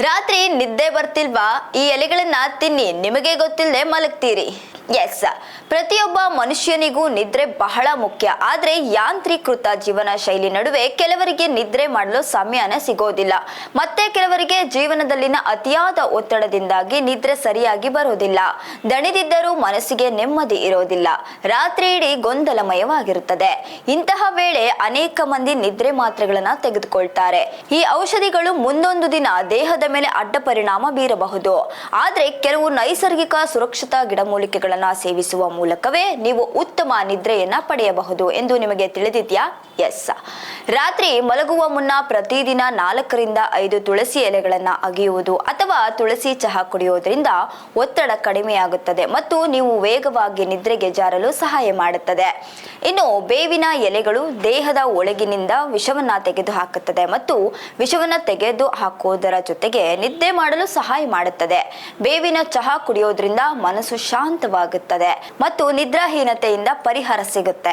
ರಾತ್ರಿ ನಿದ್ದೆ ಬರ್ತಿಲ್ವಾ? ಈ ಎಲೆಗಳನ್ನ ತಿನ್ನಿ. ನಿಮಗೆ ಗೊತ್ತಿಲ್ಲದೆ ಮಲಗ್ತೀರಿ. ಎಸ್ ಪ್ರತಿಯೊಬ್ಬ ಮನುಷ್ಯನಿಗೂ ನಿದ್ರೆ ಬಹಳ ಮುಖ್ಯ. ಆದ್ರೆ ಯಾಂತ್ರೀಕೃತ ಜೀವನ ಶೈಲಿ ನಡುವೆ ಕೆಲವರಿಗೆ ನಿದ್ರೆ ಮಾಡಲು ಸಮಯನ ಸಿಗೋದಿಲ್ಲ. ಮತ್ತೆ ಕೆಲವರಿಗೆ ಜೀವನದಲ್ಲಿನ ಅತಿಯಾದ ಒತ್ತಡದಿಂದಾಗಿ ನಿದ್ರೆ ಸರಿಯಾಗಿ ಬರೋದಿಲ್ಲ. ದಣಿದಿದ್ದರೂ ಮನಸ್ಸಿಗೆ ನೆಮ್ಮದಿ ಇರೋದಿಲ್ಲ. ರಾತ್ರಿ ಇಡೀ ಗೊಂದಲಮಯವಾಗಿರುತ್ತದೆ. ಇಂತಹ ವೇಳೆ ಅನೇಕ ಮಂದಿ ನಿದ್ರೆ ಮಾತ್ರೆಗಳನ್ನ ತೆಗೆದುಕೊಳ್ತಾರೆ. ಈ ಔಷಧಿಗಳು ಮುಂದೊಂದು ದಿನ ದೇಹದ ಮೇಲೆ ಅಡ್ಡ ಪರಿಣಾಮ ಬೀರಬಹುದು. ಆದ್ರೆ ಕೆಲವು ನೈಸರ್ಗಿಕ ಸುರಕ್ಷತಾ ಗಿಡಮೂಲಿಕೆಗಳನ್ನ ಸೇವಿಸುವ ಮೂಲಕವೇ ನೀವು ಉತ್ತಮ ನಿದ್ರೆಯನ್ನ ಪಡೆಯಬಹುದು ಎಂದು ನಿಮಗೆ ತಿಳಿದಿದೆಯಾ? ಎಸ್. ರಾತ್ರಿ ಮಲಗುವ ಮುನ್ನ ಪ್ರತಿದಿನ ನಾಲ್ಕರಿಂದ ಐದು ತುಳಸಿ ಎಲೆಗಳನ್ನ ಅಗಿಯುವುದು ಅಥವಾ ತುಳಸಿ ಚಹಾ ಕುಡಿಯೋದ್ರಿಂದ ಒತ್ತಡ ಕಡಿಮೆಯಾಗುತ್ತದೆ ಮತ್ತು ನೀವು ವೇಗವಾಗಿ ನಿದ್ರೆಗೆ ಜಾರಲು ಸಹಾಯ ಮಾಡುತ್ತದೆ. ಇನ್ನು ಬೇವಿನ ಎಲೆಗಳು ದೇಹದ ಒಳಗಿನಿಂದ ವಿಷವನ್ನ ತೆಗೆದು ಹಾಕುತ್ತದೆ ಮತ್ತು ವಿಷವನ್ನ ತೆಗೆದು ಹಾಕುವುದರ ಜೊತೆಗೆ ನಿದ್ದೆ ಮಾಡಲು ಸಹಾಯ ಮಾಡುತ್ತದೆ. ಬೇವಿನ ಚಹಾ ಕುಡಿಯೋದ್ರಿಂದ ಮನಸ್ಸು ಶಾಂತವಾಗುತ್ತದೆ ಮತ್ತು ನಿದ್ರಾಹೀನತೆಯಿಂದ ಪರಿಹಾರ ಸಿಗುತ್ತೆ.